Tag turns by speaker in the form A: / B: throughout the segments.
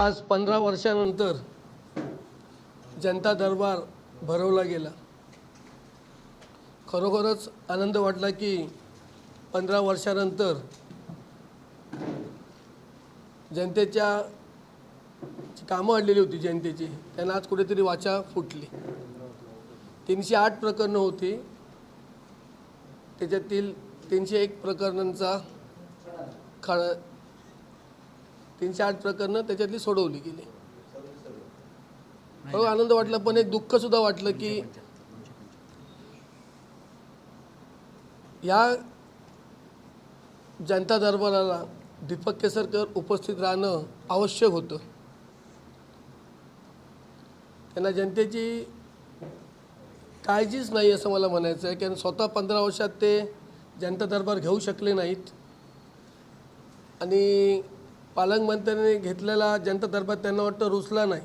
A: आज पंधरा वर्षानंतर जनता दरबार भरवला गेला. खरोखरच आनंद वाटला की पंधरा वर्षानंतर जनतेच्या कामं अडलेली होती जनतेची. त्यांना आज कुठेतरी वाचा फुटली. तीनशे आठ प्रकरणं होती. त्याच्यातील तीनशे एक प्रकरणांचा खळ तीनशे आठ प्रकरणं त्याच्यातली सोडवली गेली. हो आनंद वाटला पण एक दुःख सुद्धा वाटलं की या जनता दरबाराला दीपक केसरकर उपस्थित राहणं आवश्यक होतं. त्यांना जनतेची काळजीच नाही असं मला म्हणायचं आहे कारण स्वतः पंधरा वर्षात ते जनता दरबार घेऊ शकले नाहीत. आणि पालकमंत्र्यांनी घेतलेला जनता दरबार त्यांना वाटतं रुचला नाही.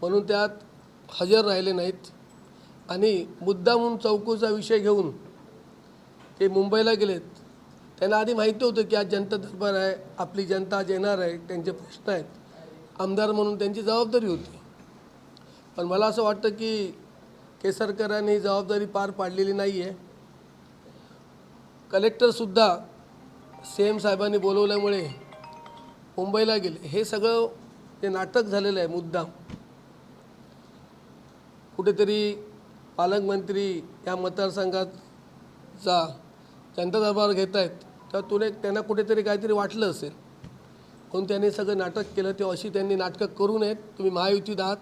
A: म्हणून त्यात हजर राहिले नाहीत. आणि मुद्दामून चौकूचा विषय घेऊन ते मुंबईला गेलेत. त्यांना आधी माहिती होतं की आज जनता दरबार आहे आपली जनता आज येणार आहे त्यांचे प्रश्न आहेत. आमदार म्हणून त्यांची जबाबदारी होती. पण मला असं वाटतं की केसरकरांनी ही जबाबदारी पार पाडलेली नाही आहे कलेक्टरसुद्धा सी एम साहेबांनी बोलवल्यामुळे मुंबईला गेले. हे सगळं ते नाटक झालेलं आहे मुद्दाम. कुठेतरी पालकमंत्री या मतदारसंघाचा जनता दरबार घेत आहेत तर तुला त्यांना कुठेतरी काहीतरी वाटलं असेल. म्हणून त्यांनी सगळं नाटक केलं ते अशी त्यांनी नाटकं करू नयेत. तुम्ही महायुतीत आहात.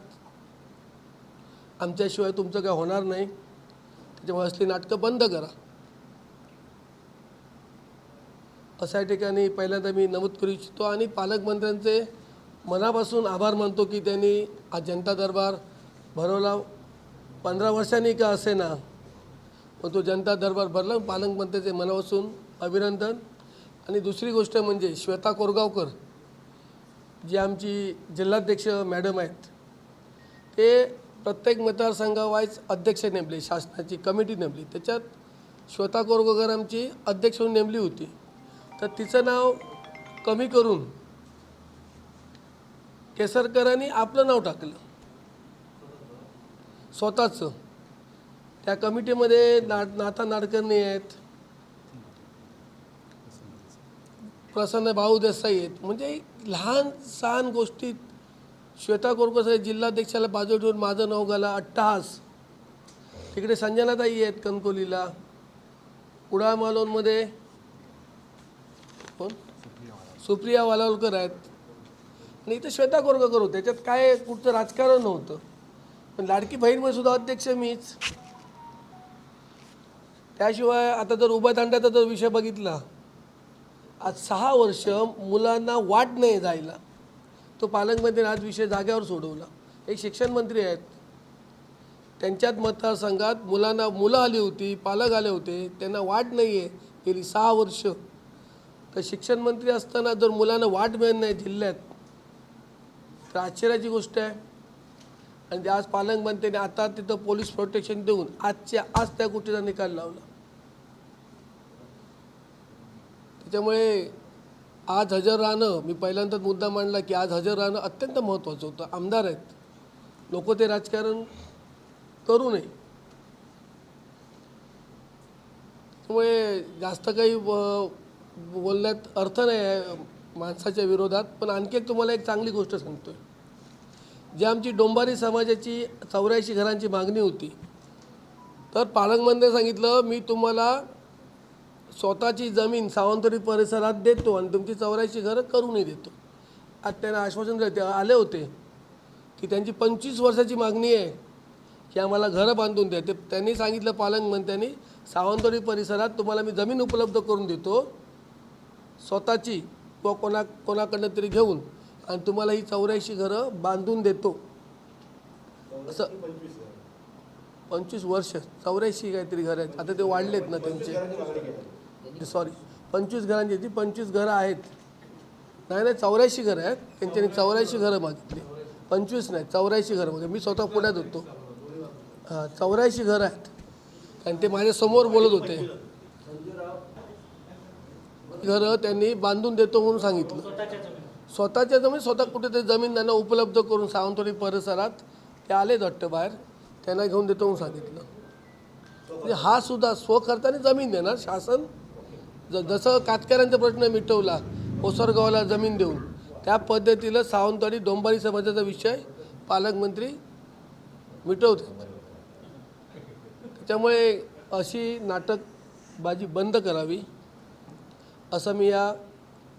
A: आमच्याशिवाय तुमचं काय होणार नाही. त्याच्यामुळे असली नाटकं बंद करा. अशा ठिकाणी पहिल्यांदा मी नमूद करू इच्छितो आणि पालकमंत्र्यांचे मनापासून आभार मानतो की त्यांनी आज जनता दरबार भरवला. पंधरा वर्षांनी का असे ना पण तो जनता दरबार भरला. पालकमंत्र्याचे मनापासून अभिनंदन. आणि दुसरी गोष्ट म्हणजे श्वेता कोरगावकर जी आमची जिल्हाध्यक्ष मॅडम आहेत ते प्रत्येक मतदारसंघावाईज अध्यक्ष नेमले शासनाची कमिटी नेमली. त्याच्यात श्वेता कोरगावकर आमची अध्यक्ष म्हणून नेमली होती. तर तिचं नाव कमी करून केसरकरांनी आपलं नाव टाकलं. स्वतःचं. त्या कमिटीमध्ये ना नाथा नाडकर्णी आहेत. प्रसन्न भाऊ देसाई आहेत. म्हणजे लहान सहान गोष्टीत श्वेता कोरकर जिल्हाध्यक्षाला बाजू ठेवून माझं नाव घाला अट्टहास. तिकडे संजनाताई आहेत कणकोलीला. कुडाळ मालोनमध्ये कोण सुप्रिया वालावलकर आहेत. आणि इथं श्वेता कोरगाकर होते. त्याच्यात काय कुठचं राजकारण नव्हतं. पण लाडकी बहीणमध्ये सुद्धा अध्यक्ष मीच. त्याशिवाय आता जर उभ्या दांड्याचा जर विषय बघितला आज सहा वर्ष मुलांना वाट नाही जायला. तो पालकमंत्र्यांनी आज विषय जाग्यावर सोडवला. एक शिक्षण मंत्री आहेत. त्यांच्यात मतदारसंघात मुलांना मुलं आली होती पालक आले होते. त्यांना वाट नाही आहे गेली सहा वर्ष. तर शिक्षण मंत्री असताना जर मुलांना वाट मिळत नाही जिल्ह्यात तर आश्चर्याची गोष्ट आहे. आणि ते आज पालकमंत्र्यांनी आता तिथं पोलीस प्रोटेक्शन देऊन आजच्या आज त्या गोष्टीचा निकाल लावला. त्याच्यामुळे आज हजर राहणं मी पहिल्यांदाच मुद्दा मांडला की आज हजर राहणं अत्यंत महत्त्वाचं होतं. आमदार आहेत. लोक ते राजकारण करू नये. त्यामुळे जास्त काही बोलण्यात अर्थ नाही आहे माणसाच्या विरोधात पण आणखी एक तुम्हाला एक चांगली गोष्ट सांगतो आहे जी आमची डोंबारी समाजाची चौऱ्याऐंशी घरांची मागणी होती तर पालकमंत्र्यांनी सांगितलं मी तुम्हाला स्वतःची जमीन सावंतवाडी परिसरात देतो आणि तुमची चौऱ्याऐंशी घरं करूनही देतो. आज त्यांना आश्वासन दिलं ते आले होते की त्यांची पंचवीस वर्षाची मागणी आहे की आम्हाला घरं बांधून द्या. ते त्यांनी सांगितलं पालकमंत्र्यांनी सावंतवाडी परिसरात तुम्हाला मी जमीन उपलब्ध करून देतो स्वतःची किंवा कोणा कोणाकडनं तरी घेऊन आणि तुम्हाला ही चौऱ्याऐंशी घरं बांधून देतो. असं पंचवीस वर्ष चौऱ्याऐंशी काहीतरी घरं आहेत. आता ते वाढलेत ना त्यांचे. सॉरी पंचवीस घरांची ती. पंचवीस घरं आहेत. नाही नाही चौऱ्याऐंशी घरं आहेत. त्यांच्यानी चौऱ्याऐंशी घरं मागितली. पंचवीस नाही चौऱ्याऐंशी घरं मागे मी स्वतः पुण्यात होतो. हां चौऱ्याऐंशी घरं आहेत. आणि ते माझ्यासमोर बोलत होते. घरं त्यांनी बांधून देतो म्हणून सांगितलं. स्वतःच्या जमीन स्वतः कुठेतरी जमीन त्यांना उपलब्ध करून सावंतवाडी परिसरात ते आलेच वाटतं बाहेर. त्यांना घेऊन देतो म्हणून सांगितलं. म्हणजे हा सुद्धा स्वखर्चाने जमीन देणार शासन. ज जसं कातकऱ्यांचा प्रश्न मिटवला ओसरगावला जमीन देऊन त्या पद्धतीनं सावंतवाडी डोंबारी समाजाचा विषय पालकमंत्री मिटवतात. त्याच्यामुळे अशी नाटकबाजी बंद करावी. असं मी या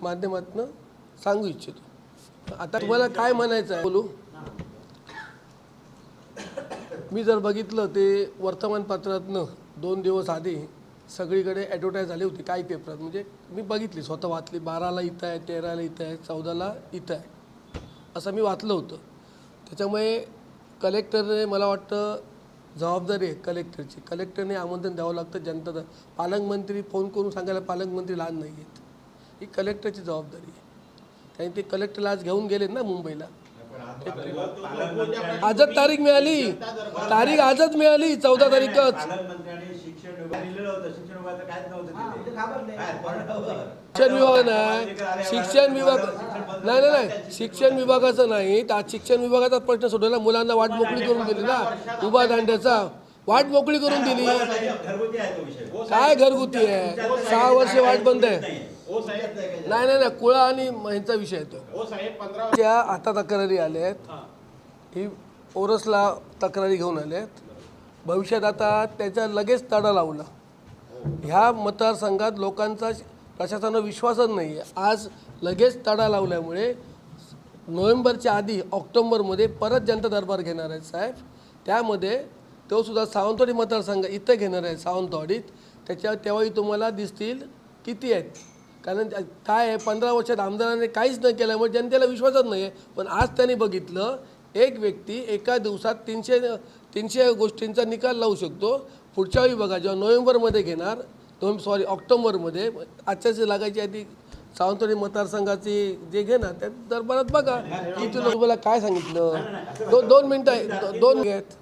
A: माध्यमातून सांगू इच्छितो. आता तुम्हाला काय म्हणायचं आहे बोलू? मी जर बघितलं ते वर्तमानपत्रातनं दोन दिवस आधी सगळीकडे ॲडव्हर्टाईज झाली होती काही पेपरात म्हणजे मी बघितली स्वतः वाचली बाराला इथं आहे तेराला इथं आहे चौदाला इथं आहे. असं मी वाचलं होतं. त्याच्यामुळे कलेक्टरने मला वाटतं जबाबदारी आहे कलेक्टरची. कलेक्टरने आमंत्रण द्यावं लागतं जनता पालकमंत्री फोन करून सांगायला पालकमंत्री लहान नाही आहेत ही कलेक्टरची जबाबदारी आहे. कारण ते कलेक्टरला आज घेऊन गेलेत ना मुंबईला. आजच तारीख मिळाली. तारीख आजच मिळाली चौदा तारीखच.
B: शिक्षण विभाग
A: नाही. शिक्षण विभाग नाही नाही नाही. शिक्षण विभागाचं नाही. तर आज शिक्षण विभागाचा प्रश्न सोडवला. मुलांना वाट मोकळी करून दिली ना. उभा दांड्याचा वाट मोकळी करून दिली.
B: घरगुती आहे तो विषय.
A: काय घरगुती आहे? सहा वर्ष वाट बंद आहे.
C: साहेब
A: नाही नाही नाही कुळा आणि ह्यांचा विषय आहे तो
C: ओ साहेब पंधरा
A: ज्या आता तक्रारी आल्या आहेत. ही. ओरसला तक्रारी घेऊन आल्या आहेत. भविष्यात आता त्याच्या लगेच तडा लावला. ह्या मतदारसंघात लोकांचा प्रशासनावर विश्वासच नाही आहे आज लगेच तडा लावल्यामुळे नोव्हेंबरच्या आधी ऑक्टोंबरमध्ये परत जनता दरबार घेणार आहेत साहेब. त्यामध्ये तो सुद्धा सावंतवाडी मतदारसंघ इथं घेणार आहे सावंतवाडीत. त्याच्या तेव्हाही तुम्हाला दिसतील किती आहेत. कारण त्या- काय आहे पंधरा वर्षात आमदारांनी काहीच न केल्यामुळे जनतेला विश्वासच नाही आहे पण आज त्यांनी बघितलं एक व्यक्ती एका दिवसात तीनशे तीनशे गोष्टींचा निकाल लावू शकतो. पुढच्या वेळी बघा जेव्हा नोव्हेंबरमध्ये घेणार नोव्हेंबर सॉरी ऑक्टोबरमध्ये आजच्याच लागायची आधी सावंतवाडी मतदारसंघाची जे घेणार त्या दरबारात बघा किती लोक मला काय सांगितलं? दो दोन मिनटं आहे दोन घेत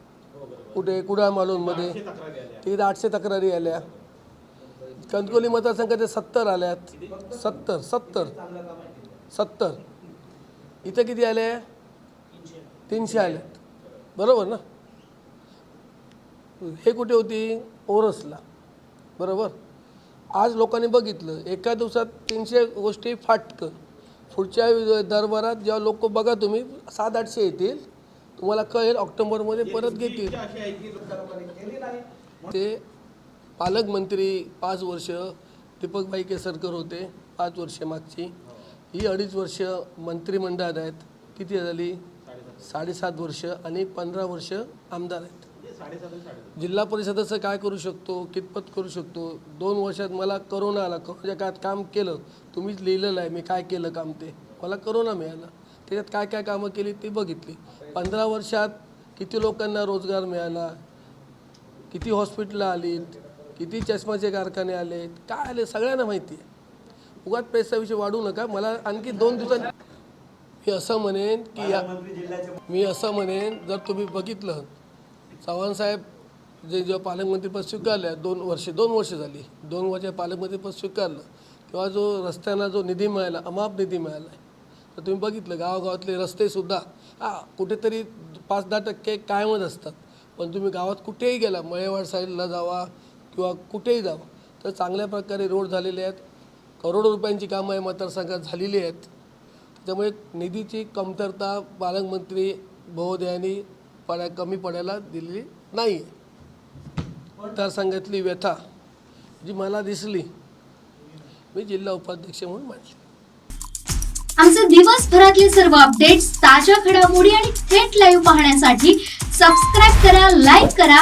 A: कुठे? कुडाळ मालूनमध्ये तिथे आठशे तक्रारी आल्या. कणकोली मतदारसंघाचे सत्तर आल्यात. सत्तर सत्तर. सत्तर. इथे किती आले? तीनशे आल्यात बरोबर ना? हे कुठे होती? ओरसला. बरोबर? आज लोकांनी बघितलं एका दिवसात तीनशे गोष्टी फाटकन पुढच्या दरबारात जेव्हा लोक बघा तुम्ही सात आठशे येतील. तुम्हाला कळेल ऑक्टोबरमध्ये परत घेतील. ते पालकमंत्री पाच वर्ष दीपकभाई केसरकर होते पाच वर्ष मागची. ही अडीच वर्ष मंत्रिमंडळात आहेत. किती झाली? साडेसात वर्ष आणि पंधरा वर्ष आमदार आहेत. जिल्हा परिषदेचं काय करू शकतो कितपत करू शकतो? दोन वर्षात मला करोना आला. करोनाच्या काळात काम केलं. तुम्हीच लिहिलेलं आहे मी काय केलं काम ते? मला करोना मिळाला. त्याच्यात काय काय कामं केली ती बघितली. पंधरा वर्षात किती लोकांना रोजगार मिळाला? किती हॉस्पिटलं आलीत किती चष्माचे कारखाने आले काय आले? सगळ्यांना माहिती आहे. उगाच पैसा विषय वाढू नका. मला आणखी दोन दिवसांनी मी असं म्हणेन की या मी असं म्हणेन जर तुम्ही बघितलं चव्हाणसाहेब जे जेव्हा पालकमंत्रीपद स्वीकारलं दोन वर्षे दोन वर्ष झाली. दोन वर्ष पालकमंत्रीपद स्वीकारलं. तेव्हा जो रस्त्यांना जो निधी मिळाला अमाप निधी मिळाला आहे. तर तुम्ही बघितलं गावागावातले रस्तेसुद्धा हा कुठेतरी पाच दहा टक्के कायमच असतात. पण तुम्ही गावात कुठेही गेला मळेवाड साईडला जावा किंवा कुठेही जावं तर चांगल्या प्रकारे रोड झालेले आहेत. करोडो रुपयांची कामं या मतदारसंघात झालेली आहेत. त्याच्यामुळे निधीची कमतरता पालकमंत्री महोदयांनी पडा कमी पडायला दिलेली नाही आहे मतदारसंघातली व्यथा जी मला दिसली मी जिल्हा उपाध्यक्ष म्हणून मांडली
D: आमचे दिवसभरातले सर्व अपडेट्स ताज्या घडामोडी आणि थेट लाईव्ह पाहण्यासाठी सबस्क्राईब करा लाईक करा